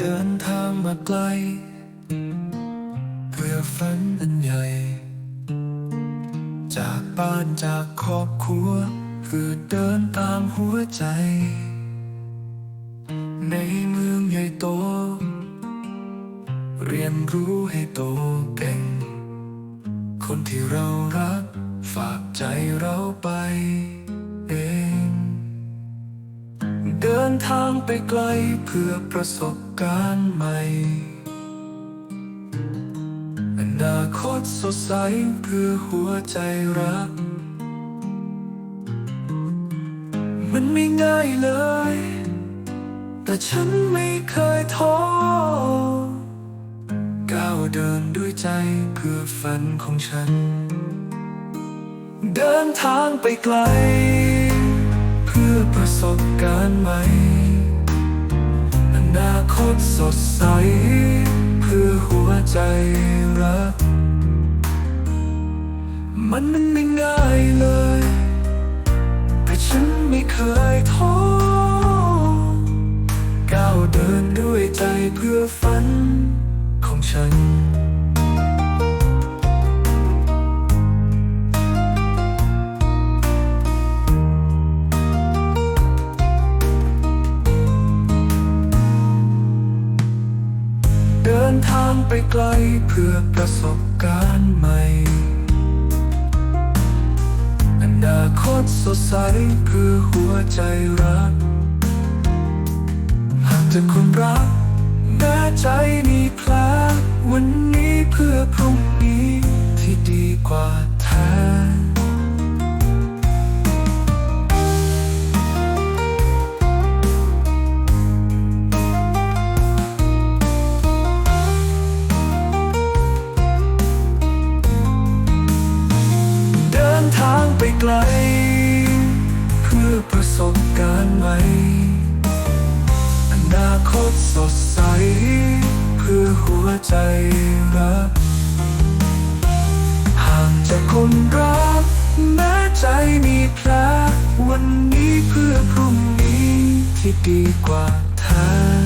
เดินทางมาไกล เพื่อฝันอันใหญ่ จากบ้านจากครอบครัว เพื่อเดินตามหัวใจ ในเมืองใหญ่โต เรียนรู้ให้โตเก่ง คนที่เรารัก ฝากใจเราไป เอง เดินทางไปไกลเพื่อประสบการณ์ใหม่ อนาคตสดใสเพื่อหัวใจรัก มันไม่ง่ายเลย แต่ฉันไม่เคยท้อ ก้าวเดินด้วยใจเพื่อฝันของฉัน เดินทางไปไกล สบการณ์ใหม่ อนาคตสดใส เพื่อหัวใจรัก มันมันไม่ง่ายเลย แต่ฉันไม่เคยท้อก้าวเดินด้วยใจเพื่อฝันของฉัน นทางไปไกลเพื่อประสบการณ์ใหม่ อนาคตสดใสเพื่อหัวใจรัก หากจะคนรักแม้ใจมีแผลวันนี้เพื่อพรุ่งนี้ที่ดีกว่า ไกล เพื่อประสบการณ์ใหม่ อนาคตสดใส เพื่อหัวใจรักห่างจากคนรัก แม้ใจมีแผลวันนี้เพื่อพรุ่งนี้ที่ดีกว่าแท้